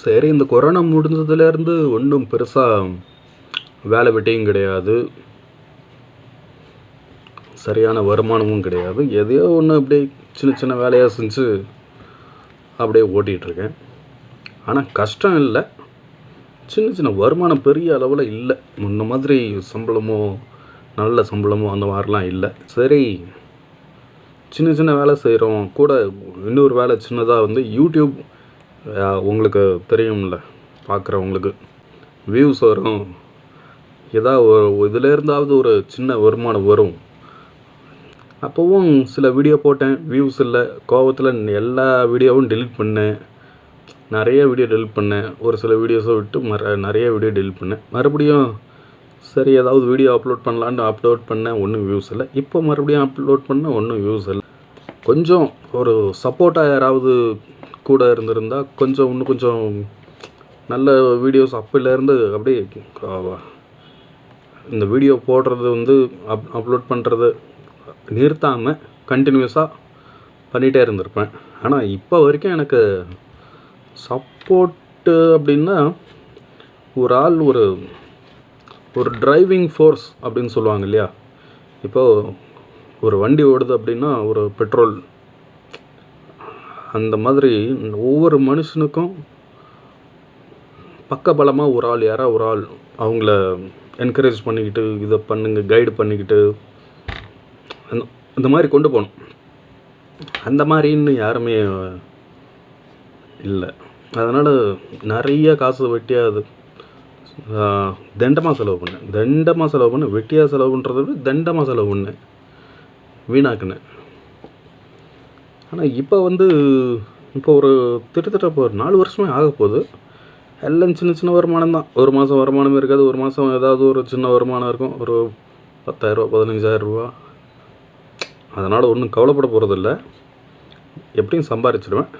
சரி இந்த கொரோனா முடிஞ்சதுலேருந்து ஒன்றும் பெருசாக வேலை வெட்டியும் கிடையாது. சரியான வருமானமும் கிடையாது. எதையோ ஒன்று அப்படியே சின்ன சின்ன வேலையாக செஞ்சு அப்படியே ஓட்டிகிட்ருக்கேன். ஆனால் கஷ்டம் இல்லை. சின்ன சின்ன வருமானம் பெரிய அளவில் இல்லை. முன்ன மாதிரி சம்பளமோ நல்ல சம்பளமோ அந்த மாதிரிலாம் இல்லை. சரி சின்ன சின்ன வேலை செய்கிறோம் கூட இன்னொரு வேலை சின்னதாக வந்து யூடியூப் உங்களுக்கு தெரியும்ல பார்க்குறவங்களுக்கு வியூஸ் வரும். ஏதாவது ஒரு இதுலேருந்தாவது ஒரு சின்ன வருமானம் வரும். அப்போவும் சில வீடியோ போட்டேன். வியூஸ் இல்லை. கோவத்தில் எல்லா வீடியோவும் delete பண்ணேன். நிறைய வீடியோ டெலிட் பண்ணேன். ஒரு சில வீடியோஸை விட்டு மற நிறைய வீடியோ delete பண்ணேன். மறுபடியும் சரி ஏதாவது வீடியோ அப்லோட் பண்ணலான்னு அப்லோட் பண்ணேன். ஒன்றும் வியூஸ் இல்லை. இப்போ மறுபடியும் அப்லோட் பண்ண ஒன்றும் வியூஸ் இல்லை. கொஞ்சம் ஒரு சப்போர்ட்டாக யாராவது கூட இருந்திருந்தால் கொஞ்சம் இன்னும் கொஞ்சம் நல்ல வீடியோஸ் அப்போலேருந்து அப்படியே இந்த வீடியோ போடுறது வந்து அப் அப்லோட் பண்ணுறது நிறுத்தாமல் கண்டினியூஸாக பண்ணிகிட்டே இருந்திருப்பேன். ஆனால் இப்போ வரைக்கும் எனக்கு சப்போர்ட்டு அப்படின்னா ஒரு ஆள் ஒரு ஒரு டிரைவிங் ஃபோர்ஸ் அப்படின்னு சொல்லுவாங்க இல்லையா? இப்போது ஒரு வண்டி ஓடுது அப்படின்னா ஒரு பெட்ரோல் அந்த மாதிரி ஒவ்வொரு மனுஷனுக்கும் பக்கபலமாக ஒரு ஆள் யாரா ஒரு ஆள் அவங்கள என்கரேஜ் பண்ணிக்கிட்டு இதை பண்ணுங்க கைடு பண்ணிக்கிட்டு அந்த இந்த மாதிரி கொண்டு போகணும். அந்த மாதிரின்னு யாருமே இல்லை. அதனால் நிறைய காசு வெட்டியாக அது தண்டமாக செலவு பண்ணேன். தண்டமாக செலவு பண்ணேன். வெட்டியாக செலவு பண்ணுறத விட தண்டமாக செலவு பண்ணேன். வீணாக்குனேன். ஆனால் இப்போ வந்து இப்போ ஒரு திட்டத்தட்ட இப்போ ஒரு நாலு வருஷமே ஆக போகுது. எல்லாம் சின்ன சின்ன வருமானம் தான். ஒரு மாதம் வருமானம் இருக்காது ஒரு மாதம் ஏதாவது ஒரு சின்ன வருமானம் இருக்கும். ஒரு பத்தாயிரரூபா பதினஞ்சாயிரரூபா அதனால் ஒன்றும் கவலைப்பட போகிறதில்ல எப்படியும் சம்பாரிச்சிடுவேன்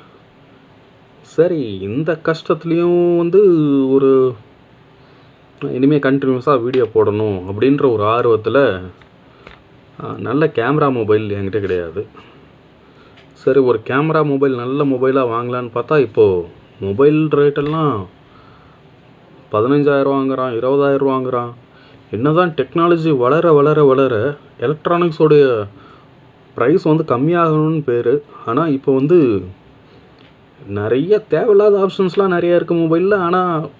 சரி இந்த கஷ்டத்துலேயும் வந்து ஒரு இனிமேல் கண்டினியூஸாக வீடியோ போடணும் அப்படின்ற ஒரு ஆர்வத்தில் நல்ல கேமரா மொபைல் என்கிட்ட கிடையாது. சரி ஒரு கேமரா மொபைல் நல்ல மொபைலாக வாங்கலான்னு பார்த்தா இப்போது மொபைல் ரேட்டெல்லாம் பதினஞ்சாயிரம் வாங்குறான் இருபதாயிரம் என்ன தான் டெக்னாலஜி வளர வளர வளர எலக்ட்ரானிக்ஸோடைய ப்ரைஸ் வந்து கம்மியாகணும்னு பேர். ஆனால் இப்போ வந்து நிறைய தேவையில்லாத ஆப்ஷன்ஸ்லாம் நிறைய இருக்குது மொபைலில் ஆனால்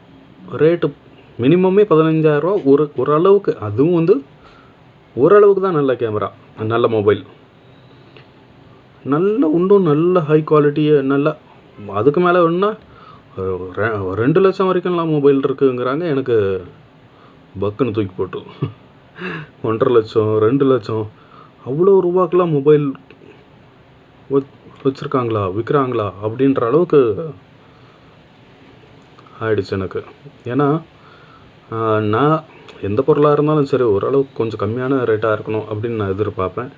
ரேட்டு மினிமமே பதினஞ்சாயிரரூவா ஒரு ஓரளவுக்கு அதுவும் வந்து ஓரளவுக்கு தான் நல்ல கேமரா நல்ல மொபைல் நல்ல இன்னும் நல்ல ஹை குவாலிட்டியை நல்லா அதுக்கு மேலே வேணுன்னா ரெண்டு லட்சம் வரைக்கும்லாம் மொபைல் இருக்குங்கிறாங்க. எனக்கு பக்குன்னு தூக்கி போட்டு. ஒன்றரை லட்சம் ரெண்டு லட்சம் அவ்வளோ ரூபாக்கெலாம் மொபைல் வச்சுருக்காங்களா விற்கிறாங்களா அப்படின்ற அளவுக்கு ஆயிடுச்சு எனக்கு. ஏன்னா நான் எந்த பொருளாக இருந்தாலும் சரி ஓரளவுக்கு கொஞ்சம் கம்மியான ரேட்டாக இருக்கணும் அப்படின்னு நான் எதிர்பார்ப்பேன்.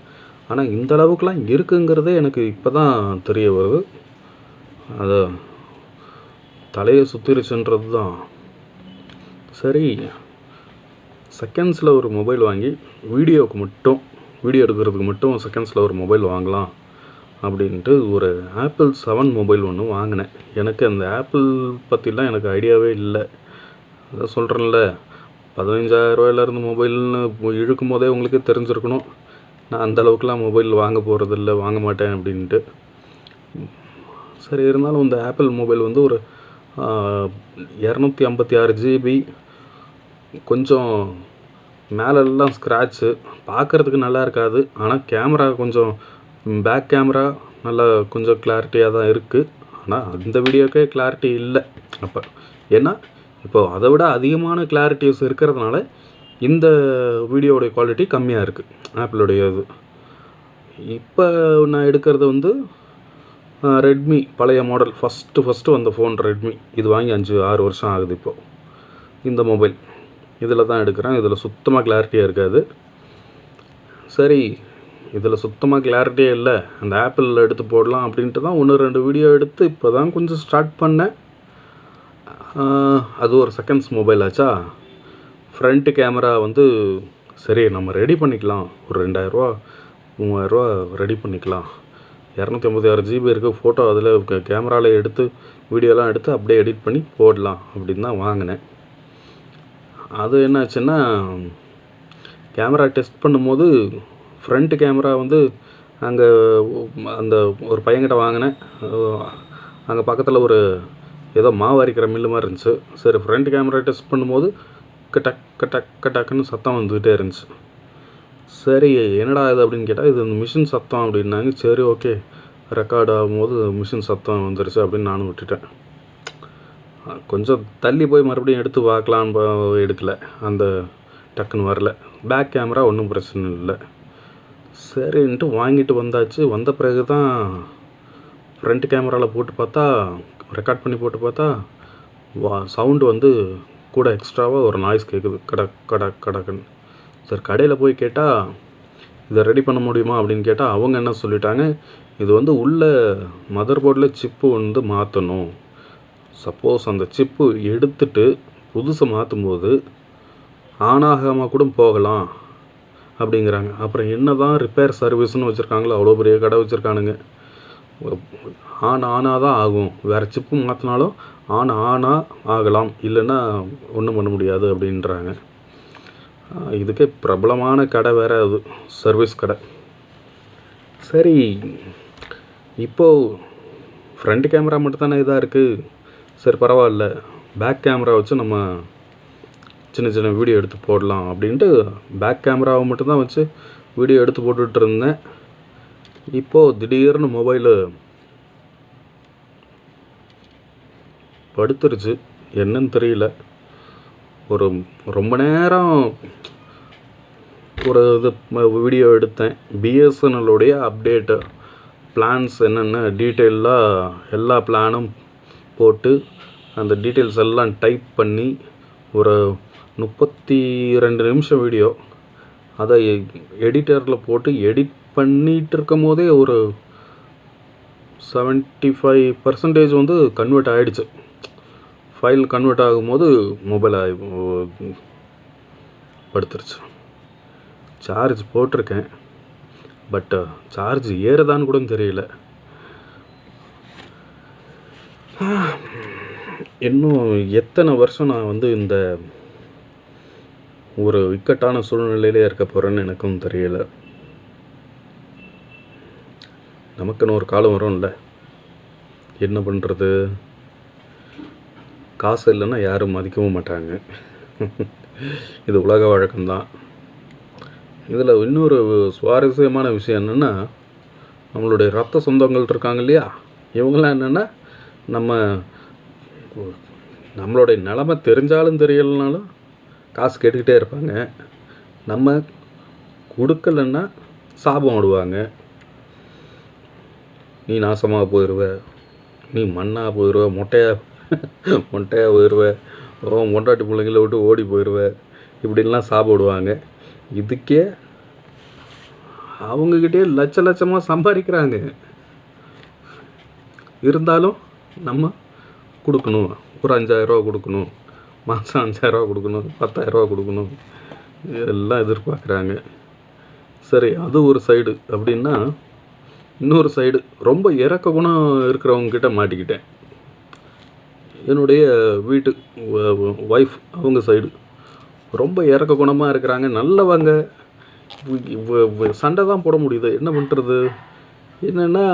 ஆனால் இந்த அளவுக்குலாம் இருக்குங்கிறதே எனக்கு இப்போ தான் தெரிய வருது. அது தலையை சுற்றிருச்சுன்றது தான் சரி செகண்ட்ஸில் ஒரு மொபைல் வாங்கி வீடியோவுக்கு மட்டும் வீடியோ எடுக்கிறதுக்கு மட்டும் செகண்ட்ஸில் ஒரு மொபைல் வாங்கலாம் அப்படின்ட்டு ஒரு ஆப்பிள் செவன் மொபைல் ஒன்று வாங்கினேன். எனக்கு அந்த ஆப்பிள் பற்றிலாம் எனக்கு ஐடியாவே இல்லை. அதான் சொல்கிறேன்ல பதினஞ்சாயிரரூவாயிலேருந்து மொபைல்னு இழுக்கும் போதே உங்களுக்கே தெரிஞ்சிருக்கணும். நான் அந்தளவுக்குலாம் மொபைல் வாங்க போகிறதில்ல வாங்க மாட்டேன் அப்படின்ட்டு. சரி இருந்தாலும் இந்த ஆப்பிள் மொபைல் வந்து ஒரு இரநூத்தி ஐம்பத்தி ஆறு ஜிபி கொஞ்சம் மேலெல்லாம் ஸ்க்ராட்சு பார்க்குறதுக்கு நல்லா இருக்காது. ஆனால் கேமரா கொஞ்சம் பேக் கேமரா நல்லா கொஞ்சம் கிளாரிட்டியாக தான் இருக்குது ஆனால் அந்த வீடியோக்கே கிளாரிட்டி இல்லை. அப்போ ஏன்னா இப்போ அதை விட அதிகமான கிளாரிட்டிஸ் இருக்கிறதுனால இந்த வீடியோடைய குவாலிட்டி கம்மியாக இருக்குது ஆப்பிளுடைய இது. இப்போ நான் எடுக்கிறது வந்து ரெட்மி பழைய மாடல் ஃபஸ்ட்டு ஃபஸ்ட்டு வந்த ஃபோன் ரெட்மி இது வாங்கி அஞ்சு ஆறு வருஷம் ஆகுது இப்போது இந்த மொபைல் இதில் தான் எடுக்கிறேன். இதில் சுத்தமாக கிளாரிட்டியாக இருக்காது. சரி இதில் சுத்தமாக கிளாரிட்டியே இல்லை. அந்த ஆப்பிளில் எடுத்து போடலாம் அப்படின்ட்டு தான் ஒன்று ரெண்டு வீடியோ எடுத்து இப்போ தான் கொஞ்சம் ஸ்டார்ட் பண்ணேன். அது ஒரு செகண்ட்ஸ் மொபைல் ஆச்சா? ஃப்ரண்ட்டு கேமரா வந்து சரி நம்ம ரெடி பண்ணிக்கலாம். ஒரு ரெண்டாயிரரூவா மூவாயிரரூவா ரெடி பண்ணிக்கலாம். இரநூத்தி ஐம்பத்தி ஆறு ஜிபி இருக்குது ஃபோட்டோ அதில் கேமராவில் எடுத்து வீடியோலாம் எடுத்து அப்படியே எடிட் பண்ணி போடலாம் அப்படின்னு தான் வாங்கினேன். அது என்னாச்சுன்னா கேமரா டெஸ்ட் பண்ணும்போது ஃப்ரண்ட் கேமரா வந்து அங்கே அந்த ஒரு பையன்கிட்ட வாங்கினேன். அங்கே பக்கத்தில் ஒரு ஏதோ மாவு அரைக்கிற மில்லு மாதிரி இருந்துச்சு. சரி ஃப்ரண்ட் கேமரா டெஸ்ட் பண்ணும்போது டக்கு டக்கு டக்கு டக்குன்னு சத்தம் வந்துக்கிட்டே இருந்துச்சு. சரி என்னடா இது அப்படின்னு கேட்டால் இது இந்த மிஷின் சத்தம் அப்படின்னாங்க. சரி ஓகே ரெக்கார்ட் ஆகும்போது மிஷின் சத்தம் வந்துருச்சு அப்படின்னு நானும் விட்டுட்டேன். கொஞ்சம் தள்ளி போய் மறுபடியும் எடுத்து பார்க்கலான்னு எடுக்கலை. அந்த டக்குன்னு வரல. பேக் கேமரா ஒன்றும் பிரச்சனை இல்லை. சரின்ட்டு வாங்கிட்டு வந்தாச்சு. வந்த பிறகு தான் ஃப்ரண்ட் கேமராவில் போட்டு பார்த்தா ரெக்கார்ட் பண்ணி போட்டு பார்த்தா வா சவுண்டு வந்து கூட எக்ஸ்ட்ராவாக ஒரு நாய்ஸ் கேட்குது கடக் கடக் கடக்குன்னு. சரி கடையில் போய் கேட்டால் இதை ரெடி பண்ண முடியுமா அப்படின்னு கேட்டால் அவங்க என்ன சொல்லிட்டாங்க இது வந்து உள்ள மதர் போர்டில் சிப்பு வந்து மாற்றணும் சப்போஸ் அந்த சிப்பு எடுத்துட்டு புதுசை மாற்றும்போது ஆன் ஆகாமல் கூட போகலாம் அப்படிங்கிறாங்க. அப்புறம் என்ன தான் ரிப்பேர் சர்வீஸ்னு வச்சுருக்காங்களோ அவ்வளோ பெரிய கடை வச்சுருக்கானுங்க. ஆன் ஆனாக தான் ஆகும். வேறு சிப்பு மாற்றினாலும் ஆன் ஆனால் ஆகலாம். இல்லைன்னா ஒன்றும் பண்ண முடியாது அப்படின்றாங்க. இதுக்கே பிரபலமான கடை வேறு அது சர்வீஸ் கடை. சரி இப்போது ஃப்ரண்ட் கேமரா மட்டும்தானே இதாக இருக்குது சரி பரவாயில்ல. பேக் கேமரா வச்சு நம்ம சின்ன சின்ன வீடியோ எடுத்து போடலாம் அப்படின்ட்டு பேக் கேமராவை மட்டும்தான் வச்சு வீடியோ எடுத்து போட்டுட்ருந்தேன் இப்போது திடீர்னு மொபைலு படுத்துருச்சு. என்னன்னு தெரியல. ஒரு ரொம்ப நேரம் ஒரு இது வீடியோ எடுத்தேன். பிஎஸ்என்எல்லுடைய அப்டேட்டு பிளான்ஸ் என்னென்ன டீட்டெயிலாக எல்லா பிளானும் போட்டு அந்த டீட்டெயில்ஸ் எல்லாம் டைப் பண்ணி ஒரு முப்பத்தி ரெண்டு நிமிஷம் வீடியோ அதை எடிட்டரில் போட்டு எடிட் பண்ணிகிட்டு இருக்கும் போதே ஒரு செவன்ட்டி ஃபைவ் பர்சன்டேஜ் வந்து கன்வெர்ட் ஆகிடுச்சு ஃபைல் கன்வெர்ட் ஆகும்போது மொபைல் ஆகி படுத்துருச்சு. சார்ஜ் போட்டிருக்கேன். பட் சார்ஜ் uh, ஏறுதான்னு கூட தெரியல. இன்னும் எத்தனை வருஷம் நான் வந்து இந்த ஒரு இக்கட்டான சூழ்நிலையிலே இருக்க போகிறேன்னு எனக்கும் தெரியல. நமக்குன்னு ஒரு காலம் வரும்ல. என்ன பண்ணுறது காசு இல்லைன்னா யாரும் மதிக்கவும் மாட்டாங்க. இது உலக வழக்கம்தான். இதில் இன்னொரு சுவாரஸ்யமான விஷயம் என்னென்னா நம்மளுடைய ரத்த சொந்தங்கள் இருக்காங்க இல்லையா? இவங்களாம் என்னென்னா நம்ம நம்மளுடைய நிலமை தெரிஞ்சாலும் தெரியலைனாலும் காசு கேட்டுக்கிட்டே இருப்பாங்க. நம்ம கொடுக்கலன்னா சாபம் விடுவாங்க நீ நாசமாக போயிடுவ நீ மண்ணாக போயிடுவ மொட்டையாக மொட்டையாக போயிடுவேன் ஓ மொண்டாட்டி பிள்ளைங்கள விட்டு ஓடி போயிடுவ இப்படின்லாம் சாப்பிடுவாங்க. இதுக்கே அவங்கக்கிட்டே லட்ச லட்சமாக சம்பாதிக்கிறாங்க. இருந்தாலும் நம்ம கொடுக்கணும். ஒரு அஞ்சாயிரரூவா கொடுக்கணும். மாதம் அஞ்சாயிரரூவா கொடுக்கணும். பத்தாயிரரூவா கொடுக்கணும். எல்லாம் எதிர்பார்க்குறாங்க. சரி அது ஒரு சைடு அப்படின்னா இன்னொரு சைடு ரொம்ப இறக்க குணம் இருக்கிறவங்க கிட்ட மாட்டிக்கிட்டேன். என்னுடைய வீட்டு ஒய்ஃப் அவங்க சைடு ரொம்ப இறக்க குணமாக இருக்கிறாங்க. நல்லவங்க. சண்டை தான் போட முடியுது. என்ன பண்ணுறது என்னென்னா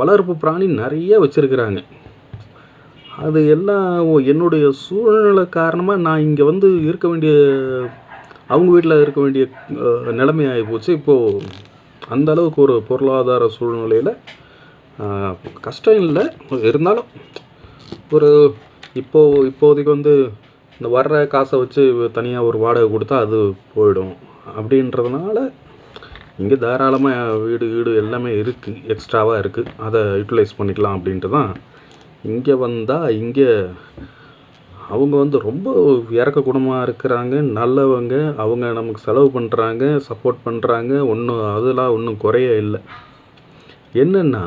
வளர்ப்பு பிராணி நிறைய வச்சுருக்கிறாங்க. அது எல்லாம் என்னுடைய சூழ்நிலை காரணமாக நான் இங்கே வந்து இருக்க வேண்டிய அவங்க வீட்டில் இருக்க வேண்டிய நிலைமையாகி போச்சு. இப்போது அந்த அளவுக்கு ஒரு பொருளாதார சூழ்நிலையில் கஷ்டம் இல்லை. இருந்தாலும் ஒரு இப்போது இப்போதைக்கு வந்து இந்த வர்ற காசை வச்சு தனியாக ஒரு வாடகை கொடுத்தா அது போயிடும். அப்படின்றதுனால இங்கே தாராளமாக வீடு வீடு எல்லாமே இருக்குது எக்ஸ்ட்ராவாக இருக்குது அதை யூட்டிலைஸ் பண்ணிக்கலாம் அப்படின்ட்டு தான் இங்கே வந்தால் இங்கே அவங்க வந்து ரொம்ப இறக்க குணமாக இருக்கிறாங்க. நல்லவங்க. அவங்க நமக்கு செலவு பண்ணுறாங்க சப்போர்ட் பண்ணுறாங்க ஒன்றும் அதெல்லாம் ஒன்றும் குறைய இல்லை. என்னென்னா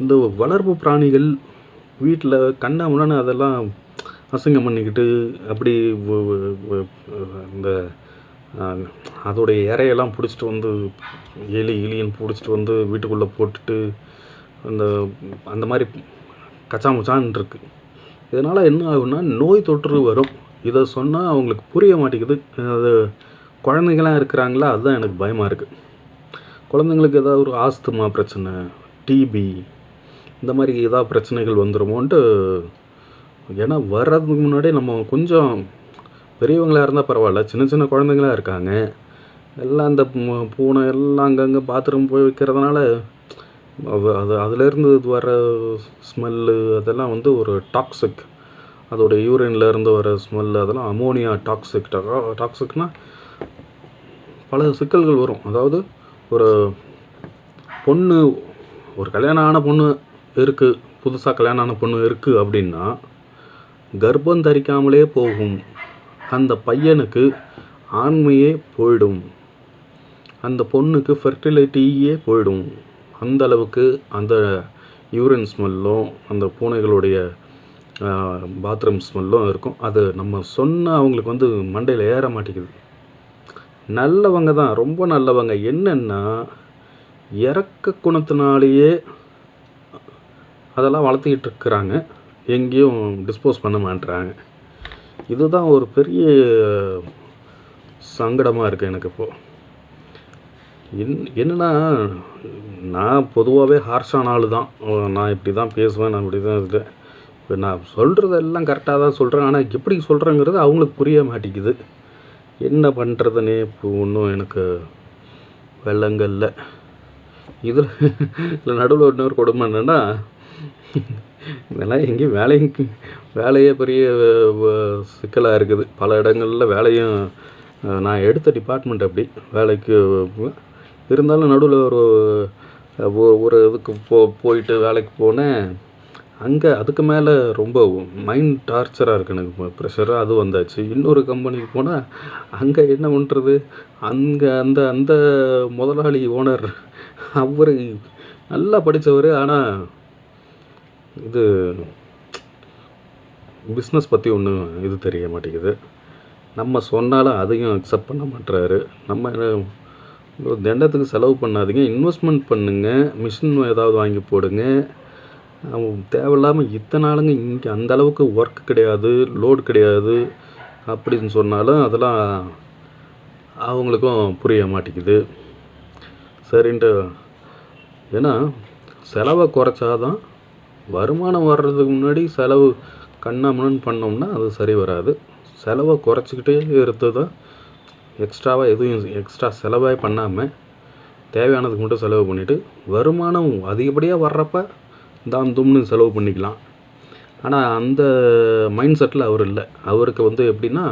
இந்த வளர்ப்பு பிராணிகள் வீட்டில் கண்ணா முன்னாடி அதெல்லாம் அசிங்கம் பண்ணிக்கிட்டு அப்படி இந்த அதோடைய இறையெல்லாம் பிடிச்சிட்டு வந்து எலி எலின்னு பிடிச்சிட்டு வந்து வீட்டுக்குள்ளே போட்டுட்டு அந்த அந்த மாதிரி கச்சாமுச்சான் இருக்கு. இதனால் என்ன ஆகும்னா நோய் தொற்று வரும். இதை சொன்னால் அவங்களுக்கு புரிய மாட்டேங்குது. அது குழந்தைங்களாம் இருக்கிறாங்களா? அதுதான் எனக்கு பயமாக இருக்குது குழந்தைங்களுக்கு ஏதாவது ஒரு ஆஸ்துமா பிரச்சனை டிபி இந்த மாதிரி ஏதாவது பிரச்சனைகள் வந்துருமோன்ட்டு ஏன்னா வர்றதுக்கு முன்னாடி நம்ம கொஞ்சம் பெரியவங்களாக இருந்தால் பரவாயில்ல சின்ன சின்ன குழந்தைங்களா இருக்காங்க. எல்லாம் அந்த பூனை எல்லாம் அங்கங்கே பாத்ரூம் போய் வைக்கிறதுனால அது அது அதுலேருந்து இது வர ஸ்மெல்லு அதெல்லாம் வந்து ஒரு டாக்ஸிக். அதோட யூரின்லேருந்து வர ஸ்மெல் அதெல்லாம் அமோனியா டாக்ஸிக் டாக்ஸிக்னால் பல சிக்கல்கள் வரும். அதாவது ஒரு பொண்ணு ஒரு கல்யாணம் ஆன பொண்ணு இருக்குது புதுசாக கல்யாணம் ஆன பொண்ணு இருக்குது அப்படின்னா கர்ப்பம் தரிக்காமலே போகும். அந்த பையனுக்கு ஆண்மையே போயிடும். அந்த பொண்ணுக்கு ஃபெர்டிலிட்டியே போயிடும். அந்த அளவுக்கு அந்த யூரின் ஸ்மெல்லும் அந்த பூனைகளுடைய பாத்ரூம் ஸ்மெல்லும் இருக்கும். அது நம்ம சொன்ன அவங்களுக்கு வந்து மண்டையில் ஏற மாட்டேங்குது. நல்லவங்க தான் ரொம்ப நல்லவங்க. என்னென்னா இறக்க குணத்தினாலேயே அதெல்லாம் வளர்த்துக்கிட்டு இருக்கிறாங்க. எங்கேயும் டிஸ்போஸ் பண்ண மாட்டுறாங்க இதுதான் ஒரு பெரிய சங்கடமாக இருக்குது எனக்கு இப்போது என் என்னன்னா நான் பொதுவாகவே ஹார்ஷான ஆள் தான். நான் இப்படி தான் பேசுவேன் நான் இப்படி தான் இருக்கேன் இப்போ நான் சொல்கிறதெல்லாம் கரெக்டாக தான் சொல்கிறேன் ஆனால் எப்படி சொல்கிறேங்கிறது அவங்களுக்கு புரிய மாட்டேங்குது. என்ன பண்ணுறதுனே இப்போ ஒன்றும் எனக்கு வெள்ளங்கள்ல இதில் இதில் நடுவில் இன்னொரு கொடுமை என்னென்னா இதெல்லாம் எங்கேயும் வேலைக்கு வேலையே பெரிய சிக்கலாக இருக்குது. பல இடங்களில் வேலையும் நான் எடுத்த டிபார்ட்மெண்ட் அப்படி. வேலைக்கு இருந்தாலும் நடுவில் ஒரு ஒரு இதுக்கு போ போயிட்டு வேலைக்கு போனேன். அங்கே அதுக்கு மேலே ரொம்ப மைண்ட் டார்ச்சராக இருக்குது எனக்கு. ப்ரெஷராக அது வந்தாச்சு. இன்னொரு கம்பெனிக்கு போனால் அங்கே என்ன பண்ணுறது அங்கே அந்த அந்த முதலாளி ஓனர் அவர் நல்லா படித்தவர் ஆனால் இது பிஸ்னஸ் பற்றி ஒன்றும் இது தெரிய மாட்டேங்குது. நம்ம சொன்னாலும் அதையும் அக்செப்ட் பண்ண மாட்டுறாரு நம்ம தண்டத்துக்கு செலவு பண்ணாதீங்க. இன்வெஸ்ட்மெண்ட் பண்ணுங்கள் மிஷின் ஏதாவது வாங்கி போடுங்க. தேவையில்லாமல் இத்தனை நாளுங்க இங்கே அந்த அளவுக்கு ஒர்க் கிடையாது லோடு கிடையாது அப்படின்னு சொன்னாலும் அதெல்லாம் அவங்களுக்கும் புரிய மாட்டேங்குது. சரின்ட்டு ஏன்னா செலவை குறைச்சாதான் வருமானம் வர்றதுக்கு முன்னாடி செலவு கண்ணாமண்ணு பண்ணோம்னா அது சரி வராது. செலவை குறைச்சிக்கிட்டே இருந்து தான் எக்ஸ்ட்ராவாக எதுவும் எக்ஸ்ட்ரா செலவாக பண்ணாமல் தேவையானதுக்கு மட்டும் செலவு பண்ணிவிட்டு வருமானம் அதிகப்படியாக வர்றப்ப தாம் தும்னு செலவு பண்ணிக்கலாம். ஆனால் அந்த மைண்ட் செட்டில் அவர் இல்லை. அவருக்கு வந்து எப்படின்னா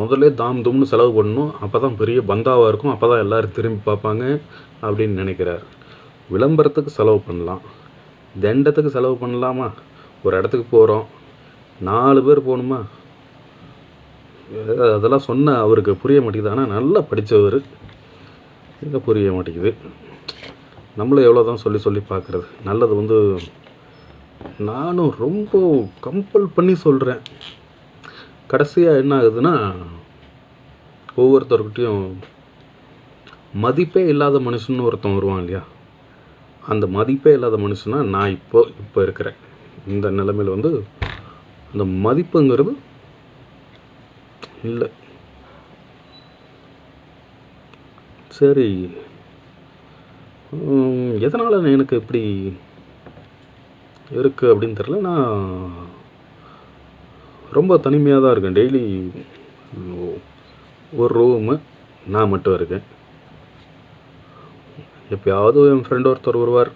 முதல்ல தாம் தும்னு செலவு பண்ணணும். அப்போ தான் பெரிய பந்தாவாக இருக்கும். அப்போ தான் எல்லோரும் திரும்பி பார்ப்பாங்க அப்படின்னு நினைக்கிறார். விளம்பரத்துக்கு செலவு பண்ணலாம். தண்டத்துக்கு செலவு பண்ணலாமா? ஒரு இடத்துக்கு போகிறோம் நாலு பேர் போகணுமா? அதெல்லாம் சொன்ன அவருக்கு புரிய மாட்டேங்குது. ஆனால் நல்லா படித்தவர் எங்கே புரிய மாட்டேங்குது? நம்மளும் எவ்வளோ தான் சொல்லி சொல்லி பார்க்குறது? நல்லது வந்து நானும் ரொம்ப கம்பல் பண்ணி சொல்கிறேன் கடைசியாக என்ன ஆகுதுன்னா ஒவ்வொருத்தர்கிட்டையும் மதிப்பே இல்லாத மனுஷன்னு ஒருத்தன் வருவான் இல்லையா? அந்த மதிப்பே இல்லாத மனுஷனாக நான் இப்போ இப்போ இருக்கிறேன். இந்த நிலைமையில் வந்து அந்த மதிப்புங்கிறது இல்லை. சரி. எதனால் எனக்கு இப்படி இருக்குது அப்படின்னு தெரில நான் ரொம்ப தனிமையாக தான் இருக்கேன். டெய்லி ஒரு ரூமு நான் மட்டும் இருக்கேன். எப்பயாவது என் ஃப்ரெண்ட் ஒருத்தர் வருவார்.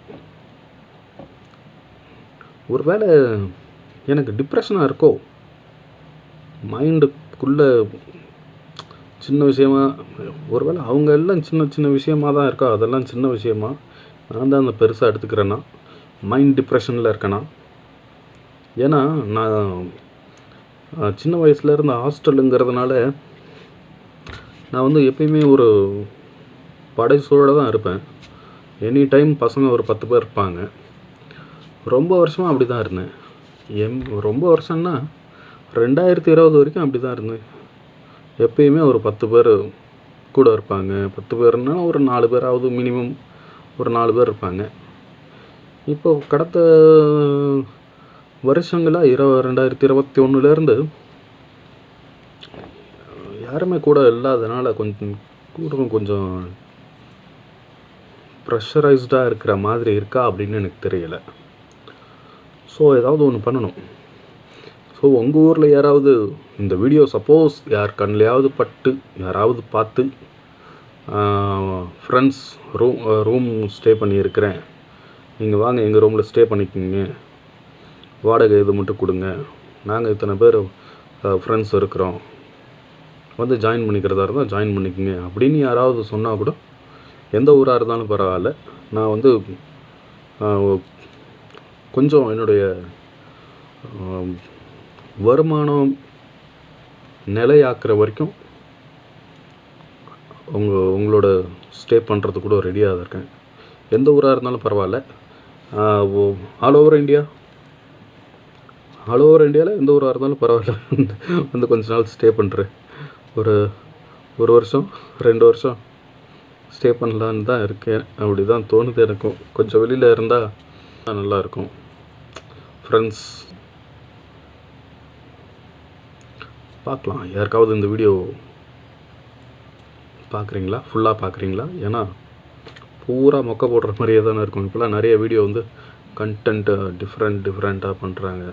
ஒருவேளை எனக்கு டிப்ரெஷனாக இருக்கோ? மைண்டுக்குள்ளே சின்ன விஷயமா ஒருவேளை அவங்க எல்லாம் சின்ன சின்ன விஷயமா தான் இருக்கா? அதெல்லாம் சின்ன விஷயமா? நான் தான் அந்த பெருசாக எடுத்துக்கிறேன்னா மைண்ட் டிப்ரெஷனில் இருக்கேனா ஏன்னா நான் சின்ன வயசுல இருந்த ஹாஸ்டலுங்கிறதுனால நான் வந்து எப்பயுமே ஒரு படைசூழல தான் இருப்பேன். எனி டைம் பசங்க ஒரு பத்து பேர் இருப்பாங்க. ரொம்ப வருஷமாக அப்படி தான் இருந்தேன். எம் ரொம்ப வருஷம்னா ரெண்டாயிரத்தி இருபது வரைக்கும் அப்படி தான் இருந்தேன். எப்பயுமே ஒரு பத்து பேர் கூட இருப்பாங்க. பத்து பேர்னா ஒரு நாலு பேராவது மினிமம் ஒரு நாலு பேர் இருப்பாங்க. இப்போ கடத்த வருஷங்களாக இரு ரெண்டாயிரத்தி இருபத்தி ஒன்றுலேருந்து யாருமே கூட இல்லாதனால கொஞ்சம் கூட கொஞ்சம் ப்ரெஷரைஸ்டாக இருக்கிற மாதிரி இருக்கா அப்படின்னு எனக்கு தெரியல. ஸோ ஏதாவது ஒன்று பண்ணணும். ஸோ உங்கள் ஊரில் யாராவது இந்த வீடியோ சப்போஸ் யார் கண்ணிலையாவது பட்டு யாராவது பார்த்து ஃப்ரெண்ட்ஸ் ரூம் ரூம் ஸ்டே பண்ணியிருக்கிறேன். நீங்கள் வாங்க எங்கள் ரூமில் ஸ்டே பண்ணிக்கோங்க. வாடகை இது மட்டும் கொடுங்க. நாங்கள் இத்தனை பேர் ஃப்ரெண்ட்ஸ் இருக்கிறோம். வந்து ஜாயின் பண்ணிக்கிறதா இருந்தால் ஜாயின் பண்ணிக்கோங்க. அப்படின்னு யாராவது சொன்னால் கூட எந்த ஊராக இருந்தாலும் பரவாயில்ல. நான் வந்து கொஞ்சம் என்னுடைய வருமானம் நிலையாக்குற வரைக்கும் உங்கள் உங்களோட ஸ்டே பண்ணுறது கூட ரெடியாக இருக்கேன். எந்த ஊராக இருந்தாலும் பரவாயில்ல. All over India all over இந்தியாவில் எந்த ஊராக இருந்தாலும் பரவாயில்ல. வந்து கொஞ்ச நாள் ஸ்டே பண்ணுறேன் ஒரு ஒரு வருஷம் ரெண்டு வருஷம். ஸ்டே பண்ணலான்னு தான் இருக்கேன். அப்படி தான் தோணுது எனக்கும். கொஞ்சம் வெளியில் இருந்தால் நல்லாயிருக்கும். ஃப்ரெண்ட்ஸ் பார்க்கலாம். யாருக்காவது இந்த வீடியோ பார்க்குறீங்களா? ஃபுல்லாக பார்க்குறீங்களா? ஏன்னா பூரா மொக்க போடுற மாதிரியே தானே இருக்கும். இப்போலாம் நிறைய வீடியோ வந்து கண்டென்ட்டு டிஃப்ரெண்ட் டிஃப்ரெண்ட்டாக பண்ணுறாங்க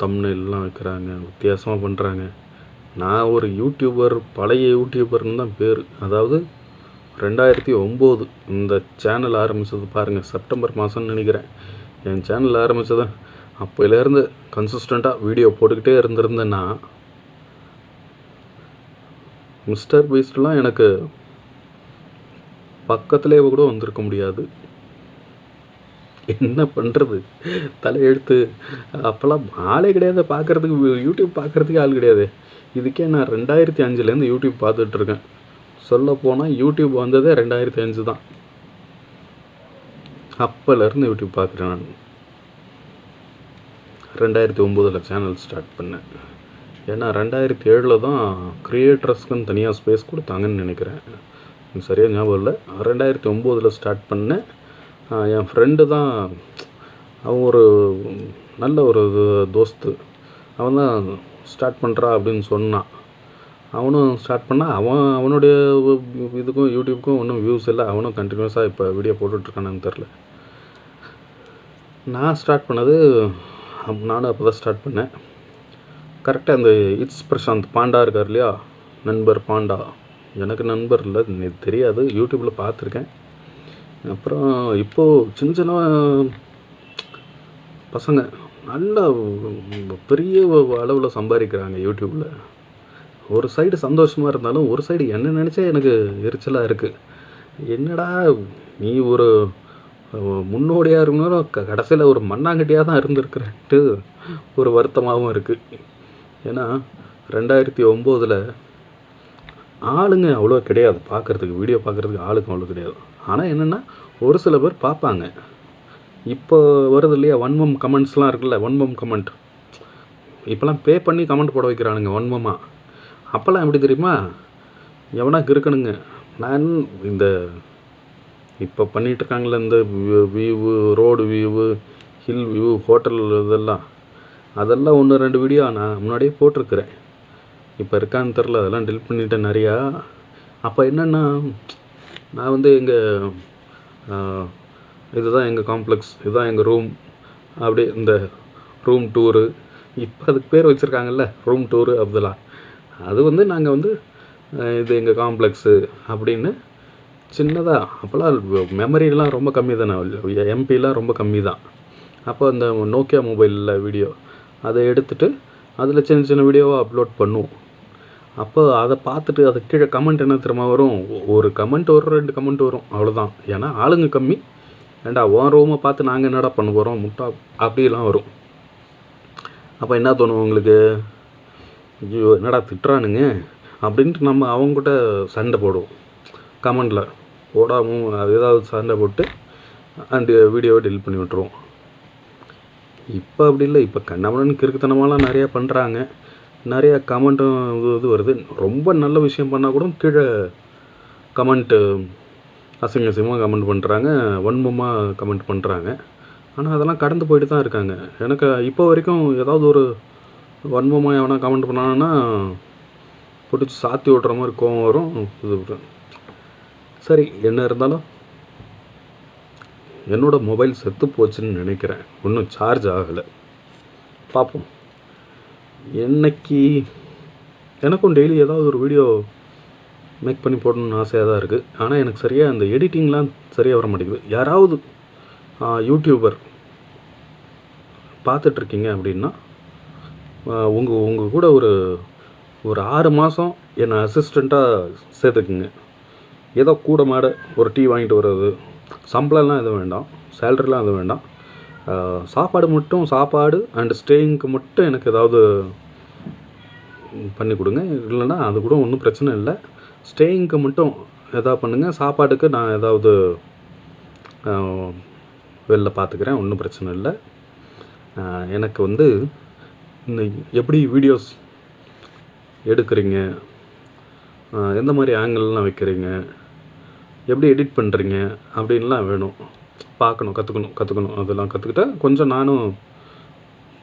தம்னெல்லாம் வைக்கிறாங்க. வித்தியாசமாக பண்ணுறாங்க நான் ஒரு யூடியூபர் பழைய யூடியூபர்னு தான் பேர். அதாவது ரெண்டாயிரத்தி ஒம்பது இந்த சேனல் ஆரம்பித்தது பாருங்கள் செப்டம்பர் மாதம்னு நினைக்கிறேன். என் சேனல் ஆரம்பித்தது அப்போலேருந்து கன்சிஸ்டண்ட்டாக வீடியோ போட்டுக்கிட்டே இருந்திருந்தேன்னா மிஸ்டர் பீஸ்ட்லாம் எனக்கு பக்கத்துலேயே கூட வந்திருக்க முடியாது. என்ன பண்ணுறது தலையெழுத்து. அப்போல்லாம் ஆளே கிடையாது. பார்க்குறதுக்கு யூடியூப் பார்க்குறதுக்கு ஆள் கிடையாது. இதுக்கே நான் ரெண்டாயிரத்தி அஞ்சுலேருந்து யூடியூப் பார்த்துட்ருக்கேன். சொல்ல போனால் யூடியூப் வந்ததே ரெண்டாயிரத்தி அஞ்சு தான். அப்போலேருந்து யூடியூப் பார்க்குறேன் நான். ரெண்டாயிரத்தி ஒம்போதில் சேனல் ஸ்டார்ட் பண்ணேன். ஏன்னா ரெண்டாயிரத்தி ஏழில் தான் க்ரியேட்டர்ஸ்க்குன்னு தனியாக ஸ்பேஸ் கொடுத்தாங்கன்னு நினைக்கிறேன். சரியாக ஞாபகம் இல்லை? ரெண்டாயிரத்தி ஒம்போதில் ஸ்டார்ட் பண்ணேன். என் ஃப்ரெண்டு தான் அவன் ஒரு நல்ல ஒரு இது- தோஸ்து. அவன் தான் ஸ்டார்ட் பண்ணுறா அப்படின்னு சொன்னான். அவனும் ஸ்டார்ட் பண்ணால் அவன் அவனுடைய இதுக்கும் யூடியூப்க்கும் ஒன்றும் வியூஸ் இல்லை. அவனும் கண்டினியூஸாக இப்போ வீடியோ போட்டுட்ருக்கானு தெரில நான் ஸ்டார்ட் பண்ணது அப்- நானும் அப்போ தான் ஸ்டார்ட் பண்ணேன் கரெக்டாக அந்த இட்ஸ் பிரசாந்த் பாண்டா இருக்கார் இல்லையா? நண்பர் பாண்டா. எனக்கு நண்பர் இல்லை தெரியாது. யூடியூப்பில் பார்த்துருக்கேன். அப்புறம் இப்போது சின்ன சின்ன பசங்க நல்ல பெரிய அளவில் சம்பாதிக்கிறாங்க யூடியூப்பில் ஒரு சைடு சந்தோஷமாக இருந்தாலும் ஒரு சைடு என்ன நினச்சா எனக்கு எரிச்சலாக இருக்குது என்னடா நீ ஒரு முன்னோடியாக இருந்தாலும் க கடைசியில் ஒரு மண்ணாங்கட்டியாக தான் இருந்திருக்கிறேன்ட்டு ஒரு வருத்தமாகவும் இருக்குது ஏன்னா ரெண்டாயிரத்தி ஒம்போதில் ஆளுங்க அவ்வளோ கிடையாது. பார்க்குறதுக்கு வீடியோ பார்க்குறதுக்கு ஆளுங்க அவ்வளோ கிடையாது. ஆனால் என்னென்னா ஒரு சில பேர் பார்ப்பாங்க. இப்போ வருது இல்லையா வன்மம் கமெண்ட்ஸ்லாம் இருக்குல்ல வன்மம் கமெண்ட் இப்போலாம் பே பண்ணி கமெண்ட் போட வைக்கிறானுங்க வன்மமாக அப்போல்லாம் எப்படி தெரியுமா எவனா இருக்கணுங்க நான் இந்த இப்போ பண்ணிட்டு இருக்காங்களே இந்த view road view hill view hotel இதெல்லாம். அதெல்லாம் ஒன்று ரெண்டு வீடியோ நான் முன்னாடியே போட்டிருக்கிறேன். இப்போ இருக்கான்னு தெரில அதெல்லாம் டெலிட் பண்ணிட்டேன் நிறையா. அப்போ என்னென்னா நான் வந்து எங்கள் இதுதான் எங்கள் காம்ப்ளெக்ஸ் இதுதான் எங்கள் ரூம் அப்படி இந்த ரூம் டூரு இப்போ அதுக்கு பேர் வச்சுருக்காங்கல்ல ரூம் டூரு அப்படிலாம் அது வந்து நாங்கள் வந்து இது எங்கள் காம்ப்ளெக்ஸு அப்படின்னு சின்னதாக அப்போல்லாம் மெமரிலாம் ரொம்ப கம்மி தானே எம்பிலாம் ரொம்ப கம்மி தான். அப்போ அந்த நோக்கியா மொபைலில் வீடியோ அதை எடுத்துகிட்டு அதில் சின்ன சின்ன வீடியோவை அப்லோட் பண்ணுவோம். அப்போ அதை பார்த்துட்டு அது கீழே கமெண்ட் என்ன திரும்ப வரும்? ஒரு கமெண்ட் வரும் ரெண்டு கமெண்ட் வரும். அவ்வளோதான் ஏன்னா ஆளுங்க கம்மி. ஏண்டா உன் ரூமை பார்த்து நாங்கள் என்னடா பண்ண போகிறோம் முட்டா அப்படிலாம் வரும். அப்போ என்ன தோணும் உங்களுக்கு? ஐயோ என்னடா திட்டுறானுங்க? அப்படின்ட்டு நம்ம அவங்ககிட்ட சண்டை போடுவோம். கமெண்டில் போடாமும் அது ஏதாவது சண்டை போட்டு அண்டு வீடியோவை டெலிட் பண்ணி விட்டுருவோம். இப்போ அப்படி இல்லை. இப்போ கண்ணமனன் கிறுக்குத்தனமாலாம் நிறையா பண்ணுறாங்க நிறைய கமெண்ட்டும் இது இது வருது. ரொம்ப நல்ல விஷயம் பண்ணால் கூட கீழே கமெண்ட்டு அசிங்க அசிங்கமாக கமெண்ட் பண்ணுறாங்க வன்மமாக கமெண்ட் பண்ணுறாங்க ஆனால் அதெல்லாம் கடந்து போயிட்டு தான் இருக்காங்க. எனக்கு இப்போ வரைக்கும் ஏதாவது ஒரு வன்மமாக எவனா கமெண்ட் பண்ணாங்கன்னா பிடிச்சி சாத்தி விட்ற மாதிரி கோவம் வரும். இது சரி என்ன இருந்தாலும் என்னோடய மொபைல் செத்து போச்சுன்னு நினைக்கிறேன். இன்னும் சார்ஜ் ஆகலை. பார்ப்போம். என்னைக்கு எனக்கும் டெய்லி ஏதாவது ஒரு வீடியோ மேக் பண்ணி போடணும்னு ஆசையாக தான் இருக்குது ஆனால் எனக்கு சரியாக அந்த எடிட்டிங்லாம் சரியாக வர மாட்டேங்குது. யாராவது யூடியூபர் பார்த்துட்ருக்கீங்க அப்படின்னா உங்கள் உங்கள் கூட ஒரு ஒரு ஆறு மாதம் என்னை அசிஸ்டண்ட்டாக சேர்த்துக்குங்க. ஏதோ கூட மாட ஒரு டீ வாங்கிட்டு வர்றது சம்பளம்லாம் எதுவும் வேண்டாம் சேலரிலாம் எதுவும் வேண்டாம். சாப்பாடு மட்டும் சாப்பாடு அண்டு ஸ்டேயிங்க்கு மட்டும் எனக்கு ஏதாவது பண்ணி கொடுங்க. இல்லைன்னா அது கூட ஒன்றும் பிரச்சனை இல்லை. ஸ்டேயிங்க்கு மட்டும் எதாவது பண்ணுங்கள் சாப்பாட்டுக்கு நான் ஏதாவது வெளில பார்த்துக்கிறேன். ஒன்றும் பிரச்சனை இல்லை. எனக்கு வந்து இந்த எப்படி வீடியோஸ் எடுக்கிறீங்க? எந்த மாதிரி ஆங்கிள்லாம் வைக்கிறீங்க? எப்படி எடிட் பண்ணுறீங்க அப்படின்லாம் வேணும். பார்க்கணும் கற்றுக்கணும் கற்றுக்கணும் அதெல்லாம் கற்றுக்கிட்டா கொஞ்சம் நானும்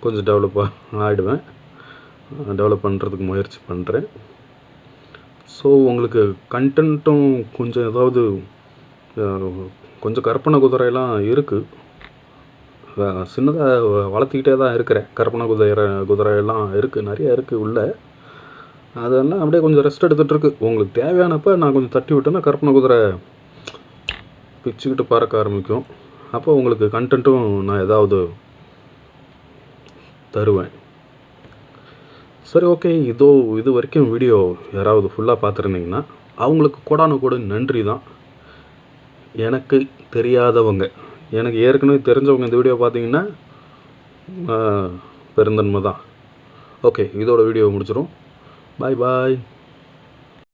கொஞ்சம் டெவலப்பாக ஆகிடுவேன் டெவலப் பண்ணுறதுக்கு முயற்சி பண்ணுறேன் ஸோ உங்களுக்கு கண்டென்ட்டும் கொஞ்சம் ஏதாவது கொஞ்சம் கற்பனை குதிரையெல்லாம் இருக்குது சின்னதாக வளர்த்திக்கிட்டே தான் இருக்கிறேன். கற்பனை குதிரை குதிரையெல்லாம் இருக்குது நிறைய இருக்குது உள்ள. அதெல்லாம் அப்படியே கொஞ்சம் ரெஸ்ட் எடுத்துகிட்ருக்கு உங்களுக்கு தேவையானப்போ நான் கொஞ்சம் தட்டி விட்டேன்னா கற்பனை குதிரை பிச்சுக்கிட்டு பறக்க ஆரம்பிக்கும். அப்போ உங்களுக்கு கண்டென்ட்டும் நான் ஏதாவது தருவேன். சரி ஓகே இதோ இது வரைக்கும் வீடியோ யாராவது ஃபுல்லாக பார்த்துருந்தீங்கன்னா அவங்களுக்கு கூடான கூட நன்றி தான். எனக்கு தெரியாதவங்க எனக்கு ஏற்கனவே தெரிஞ்சவங்க இந்த வீடியோ பார்த்தீங்கன்னா பெருந்தன்மை தான். ஓகே இதோட வீடியோ முடிச்சிடும் பாய் பாய்